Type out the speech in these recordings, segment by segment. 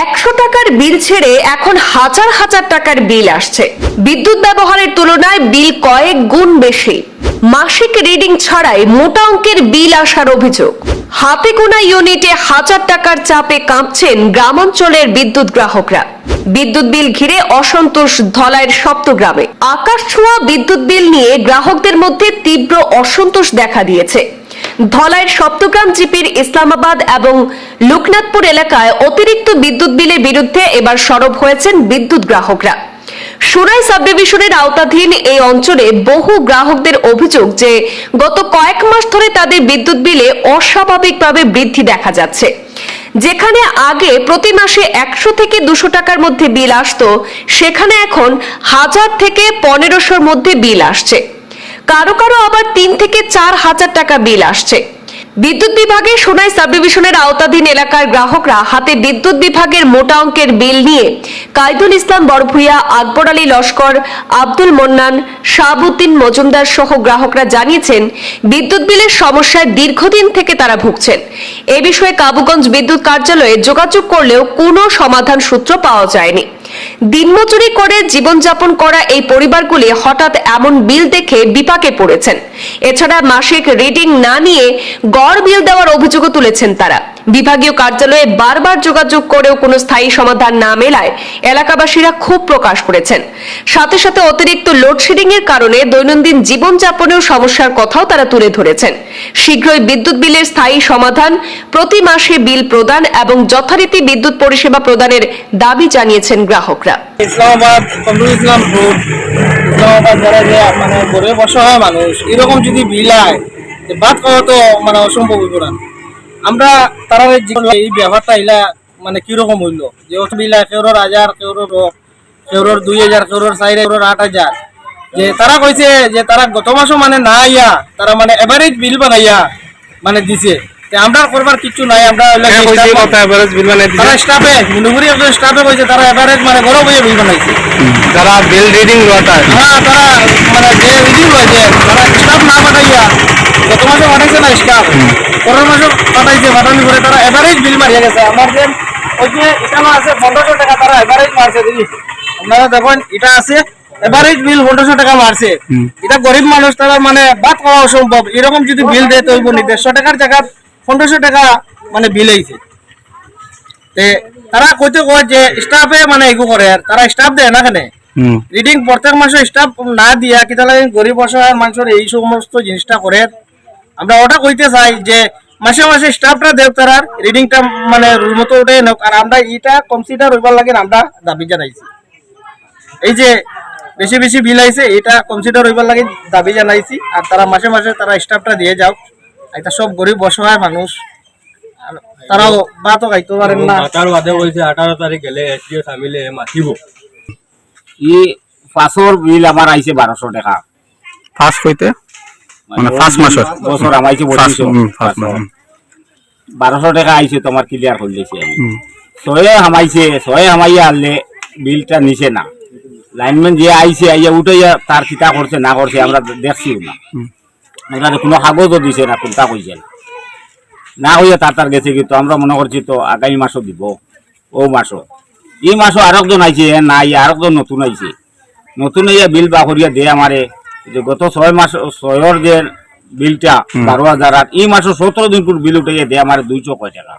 একশো টাকার বিল ছেড়ে এখন হাজার হাজার টাকার বিল আসছে। বিদ্যুৎ ব্যবহারের তুলনায় বিল কয়েক গুণ বেশি। মাসিক রিডিং ছাড়াই মোটা অঙ্কের বিল আসার অভিযোগ। হাতে গোনা ইউনিটে হাজার টাকার চাপে কাঁপছেন গ্রামাঞ্চলের বিদ্যুৎ গ্রাহকরা। বিদ্যুৎ বিল ঘিরে অসন্তোষ ধলাইয়ের সপ্তগ্রামে। আকাশ ছোঁয়া বিদ্যুৎ বিল নিয়ে গ্রাহকদের মধ্যে তীব্র অসন্তোষ দেখা দিয়েছে। ধলাইয়ের সপ্তগ্রাম জিপির ইসলামাবাদ এবং লোকনাথপুর এলাকায় অতিরিক্ত বিদ্যুৎ বিলের বিরুদ্ধে এবার সরব হয়েছেন বিদ্যুৎ গ্রাহকরা। সুরাই সাব ডিভিশনের আওতাধীন এই অঞ্চলে বহু গ্রাহকদের অভিযোগ যে গত কয়েক মাস ধরে তাদের বিদ্যুৎ বিলে অস্বাভাবিকভাবে বৃদ্ধি দেখা যাচ্ছে। যেখানে আগে প্রতি মাসে একশো থেকে দুশো টাকার মধ্যে বিল আসতো, সেখানে এখন হাজার থেকে পনেরোশোর মধ্যে বিল আসছে। কারও কারও আবার তিন থেকে চার হাজার টাকা বিল আসছে। বিদ্যুৎ বিভাগে সোনাই সাব ডিভিশনের আওতাধীন এলাকার গ্রাহকরা হাতে বিদ্যুৎ বিভাগের মোটা অঙ্কের বিল নিয়ে কাইদুল ইসলাম বড়ভুইয়া আকবর আলী লস্কর, আব্দুল মন্নান, শাহাবুদ্দিন মজুমদার সহ গ্রাহকরা জানিয়েছেন, বিদ্যুৎ বিলের সমস্যায় দীর্ঘদিন থেকে তারা ভুগছেন। এ বিষয়ে কাবুগঞ্জ বিদ্যুৎ কার্যালয়ে যোগাযোগ করলেও কোনো সমাধান সূত্র পাওয়া যায়নি। দিনমজুরি করে জীবনযাপন করা এই পরিবারগুলি হঠাৎ এমন বিল দেখে বিপাকে পড়েছেন। এছাড়া মাসিক রিডিং না নিয়ে গড় বিল দেওয়ার অভিযোগও তুলেছেন তারা। বিভাগীয় কার্যালয়ে বারবার যোগাযোগ করেও কোনো স্থায়ী সমাধান না মেলায় এলাকাবাসীরা ক্ষোভ প্রকাশ করেছেন। সাথে সাথে অতিরিক্ত লোডশেডিং এর কারণে দৈনন্দিন জীবনযাপনেও সমস্যার কথাও তারা তুলে ধরেছেন। শীঘ্রই বিদ্যুৎ বিলের স্থায়ী সমাধান, প্রতি মাসে বিল প্রদান এবং যথারীতি বিদ্যুৎ পরিষেবা প্রদানের দাবি জানিয়েছেন গ্রাহকরা। ইসলামাবাদ মানে মানুষ, এরকম যদি বিলায় যে বাদ করা তো মানে অসম্ভব আমরা তারা এই ব্যবহারটা ইলা মানে কীরকম হইল? যে অত বিলা কেউরোর হাজার কেউরোর কেউরোর দুই হাজার কেউরোর চার কেউরোর আট হাজার। যে তারা কইছে যে তারা গত মাসও মানে না ইয়া তারা মানে এভারেজ বিল বানাইয়া মানে দিছে। আমরা করবার কিছু নাই আমরা হ্যাঁ, তারা স্টাফে মিনুগুড়ি একজন স্টাফে কইছে তারা এভারেজ মানে ঘরে বইয়ে বিল বানাইছে। যারা বিল রিডিং লটা হ্যাঁ তারা মানে যে রিডিং তারা স্টাফ না পাঠাইয়া গত মাসে পাঠাইছে না স্টাফ পরের মাসে পাঠাইছে পাঠানি করে তারা এভারেজ বিল মারিয়া গেছে। আমার যে ওই যে এখানে আছে পনেরোশো টাকা তারা এভারেজ মারছে দিদি আপনারা দেখুন এটা আছে এভারেজ বিল পনেরোশো টাকা মারছে। এটা গরিব মানুষ তারা মানে বাদ করা অসম্ভব। এরকম যদি বিল দেয় তো দেড়শো টাকার জায়গা পনেরোশো টাকা মানে বিল আইছে। তে তারা কইতে কয় যে স্টাফে মানে এগু করে আর তারা স্টাফ দেয় না কেন? রিডিং প্রত্যেক মাসে স্টাফ না দিয়া কিতা লাগে গরিব অসহায় মানুষের এই সমস্ত জিনিসটা করে। আমরা ওটা কইতে চাই যে মাসে মাসে স্টাফটা দেব তারা রিডিংটা মানে রুল মতো উঠে নেওক আর আমরা এটা কনসিডার হইবার লাগে আমরা দাবি জানাইছি। এই যে বেশি বেশি বিল আইছে এটা কনসিডার হইবার লাগে দাবি জানাইছি আর তারা মাসে মাসে তারা স্টাফটা দিয়ে যাও। এটা সব গরিব অসহায় মানুষ আর তারাও ভাতও খাইতে পারেন না। আঠারো বাদে বলছে আঠারো তারিখ গেলে এসডিও সামিলে মাতিব। ই পাঁচর বিল আমার আইছে বারোশো টাকা। ফার্স্ট হইতে মানে ফার্স্ট মাসের বছর আমাইছে ফার্স্ট বত্রিশশো ফার্স্ট মাস বারোশো টাকা আইছে তোমার ক্লিয়ার করে দিয়েছি আমি। ছয়ে হামাইছে ছয়ে হামাইয়া আনলে বিলটা নিছে না। লাইনম্যান যে আইছে আইয়া উঠাইয়া তার কিতা করছে না করছে আমরা দেখছিও না। ওনারে কোনো কাগজও দিছে না কোনটা কইছে না। না হইয়া তার তার গেছে কিন্তু আমরা মনে করছি তো আগামী মাসও দিব। ও মাসও। এই মাসও আরেকজন আইছে না ইয়া আরেকজন নতুন আইছে। নতুন ইয়া বিল বা করিয়া দে আমারে। যে গত ছয় মাস ছয়র যে বিলটা বারো হাজার আর এই মাসও সতেরো দিন পর বিল উঠাইয়া দে আমার দুইশো কয় টাকা।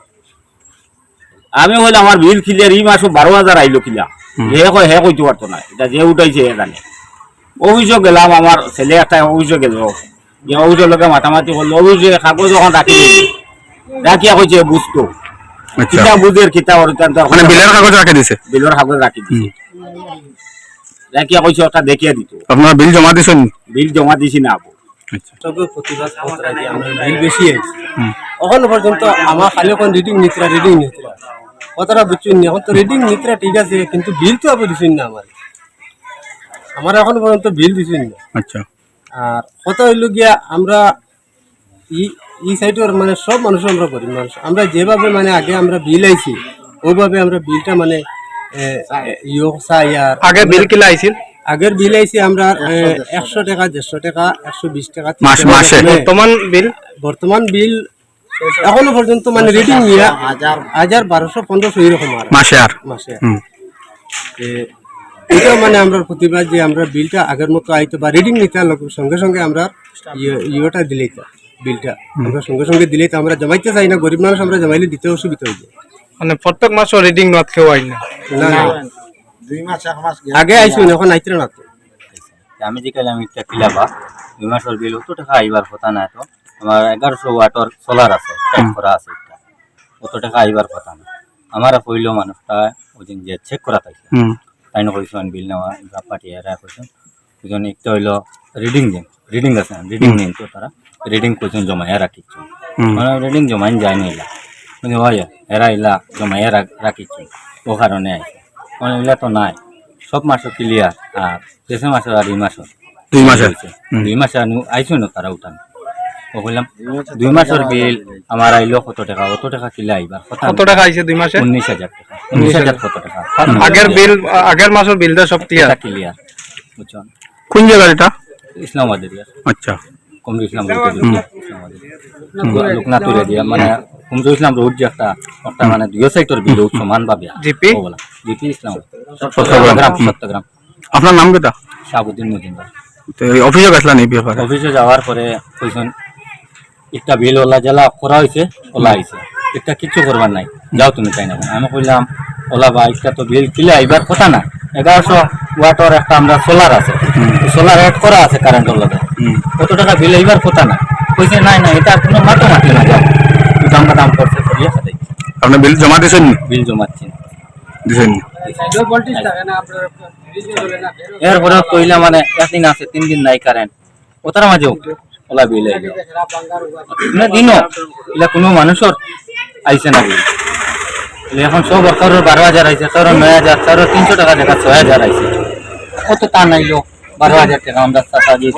আমি হইলে আমার বিল ক্লিয়ার এই মাসও বারো হাজার আইলো কিলা হে কয় হে কইতে পারতো না এটা যে উঠাইছে হে জানে অভিযোগ গেলাম আমার ছেলে একটা অভিযোগ গেল যে অভিযোগ লোকে মাতামাতি করল অভিযোগ কাগজ যখন রাখি রাখিয়া কইছে বুঝতো আচ্ছা। কিতা বুঝের কিতা অত্যন্ত মানে বিলের কাগজ রাখে দিছে? বিলের কাগজ রাখি দিছে। রাখিয়া কইছে ওটা দেখিয়া দিত আপনারা বিল জমা দিছেন বিল জমা দিছি না আপু আচ্ছা। সবে প্রতিবাদ করতে আমরা বিল বেশি আছে। এখন পর্যন্ত আমার খালি এখন রিডিং নিতরা রিডিং নিতরা কথাটা বুঝছেন না এখন তো রিডিং নিতরা ঠিক আছে কিন্তু বিল তো দিচ্ছেন না আমার আমার এখন পর্যন্ত বিল দিচ্ছেন না? আচ্ছা। আর কথা হইল গিয়া আমরা ই ই সাইডের মানে সব মানুষ আমরা করি মানুষ আমরা যেভাবে মানে আগে আমরা বিল আইছি ওইভাবে আমরা বিলটা মানে আগে বিল কিলা আইছিল? আগের বিল আইছি আমরা একশো টাকা দেড়শো টাকা একশো বিশ টাকা মাস মাসে? বর্তমান বিল বর্তমান বিল এখনও পর্যন্ত মানে রিডিং নিয়ে হাজার হাজার। বারোশো পনেরোশো এরকম আর। মাসে আর? মাসে যে এটা মানে আমরা প্রতিবার যে আমরা বিলটা আগের মতো আইতো বা রিডিং নিতে সঙ্গে সঙ্গে আমরা ইয়ে- ইয়েটা দিলেই বিলটা আমরা সঙ্গে সঙ্গে দিলেই তো আমরা জমাইতে চাই না গরিব মানুষ আমরা জমাইলে দিতে অসুবিধা হয়ে যায় মানে প্রত্যেক মাসও রিডিং নট কেউ আইন না। না না। আগে আইসুন এখন আইতে না তো। আমি যে কালে আমি একটা কিলাবা দুই মাসের বিল অত টাকা আইবার কথা না তো। আমার এগারোশো ওয়াটর সোলার আছে করা আছে একটা। অত টাকা আইবার কথা না। আমার কইলো মানুষটা ওই দিন যে চেক করা হুম। তাই না কইছেন বিল নেওয়া পাঠিয়ে এরা কইছেন দুজন একটা হইল রিডিং দিন। রিডিং আছে রিডিং নিন তো তারা। রিডিং কইছেন জমাইয়া রাখিচ্ছ হুম। মানে রিডিং জমাইন যায় না মানে হয় এরা এলা জমাইয়া রাখিচ্ছ ও কারণে আইছে মানে এলা তো নাই সব মাসও ক্লিয়ার আর দেশের আর এই মাসের দুই হয়েছে। দুই মাসে আইছো না তারা উঠান ও বললাম দুই মাসের বিল আমার আইলো কত টাকা অত টাকা কিলা আইবার কত টাকা আইছে দুই মাসে উনিশ হাজার টাকা উনিশ হাজার কত টাকা আগের বিল আগের মাসের বিলটা সব ক্লিয়ার ক্লিয়ার বুঝছেন কোন জায়গার এটা ইসলামাবাদ আচ্ছা কমরু ইসলাম রোড লোকনাথ মানে কমরু ইসলাম রোড যে একটা একটা মানে দুই সাইডের বিল। সমান ভাবে জিপি? জিপি ইসলাম সত্যগ্রাম। সত্যগ্রাম আপনার নাম কেটা? শাহাবুদ্দিন মজুমদার। তো এই অফিসে গেছিলেন এই ব্যাপারে? অফিসে যাওয়ার পরে কইছেন একটা বিল ওলা জেলা করা হয়েছে ওলা আইছে। একটা কিচ্ছু করবার নাই। যাও তুমি তাই না আমি কইলাম ওলা বা একটা তো বিল কিলে আইবার কথা না। এগারোশো ওয়াটর একটা আমরা সোলার আছে। সোলার অ্যাড করা আছে কারেন্টের লগে। কত টাকা বিল আইবার কথা না? কইছে নাই না এটা কোনো মাতো মাটি না যাও। দাম করছে করিয়া আপনি বিল জমা দিয়েছেন বিল দিয়েছেন এরপরে কইলা মানে একদিন আছে তিন দিন নাই কারেন্ট ওটার মাঝেও ওলা বিল আইলো না দিনও। এলা কোনো মানুষের আইছে না বিল। এখন সব কারোর বারো হাজার আইছে কারোর নয় হাজার কারোর তিনশো টাকা দেখা ছয় হাজার আইছে। কত টান আইলো? বারো হাজার টাকা আমরা চাষা দিয়ে